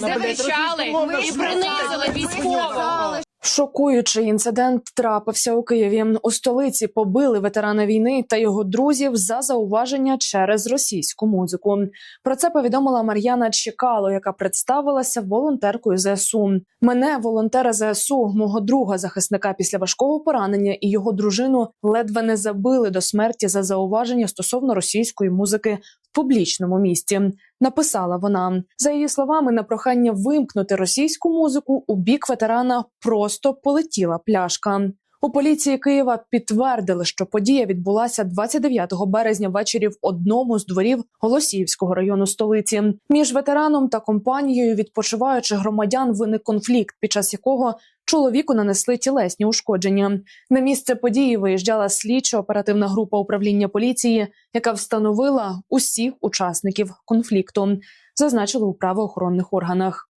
захищали і принизили військового. Шокуючий інцидент трапився у Києві. У столиці побили ветерана війни та його друзів за зауваження через російську музику. Про це повідомила Мар'яна Чекало, яка представилася волонтеркою ЗСУ. Мене, волонтера ЗСУ, мого друга захисника після важкого поранення і його дружину ледве не забили до смерті за зауваження стосовно російської музики публічному місті. Написала вона за її словами, на прохання вимкнути російську музику у бік ветерана просто полетіла пляшка. У поліції Києва підтвердили, що подія відбулася 29 березня ввечері в одному з дворів Голосіївського району столиці. Між ветераном та компанією відпочиваючих громадян виник конфлікт, під час якого чоловіку нанесли тілесні ушкодження. На місце події виїжджала слідчо-оперативна група управління поліції, яка встановила усіх учасників конфлікту. Зазначили у правоохоронних органах.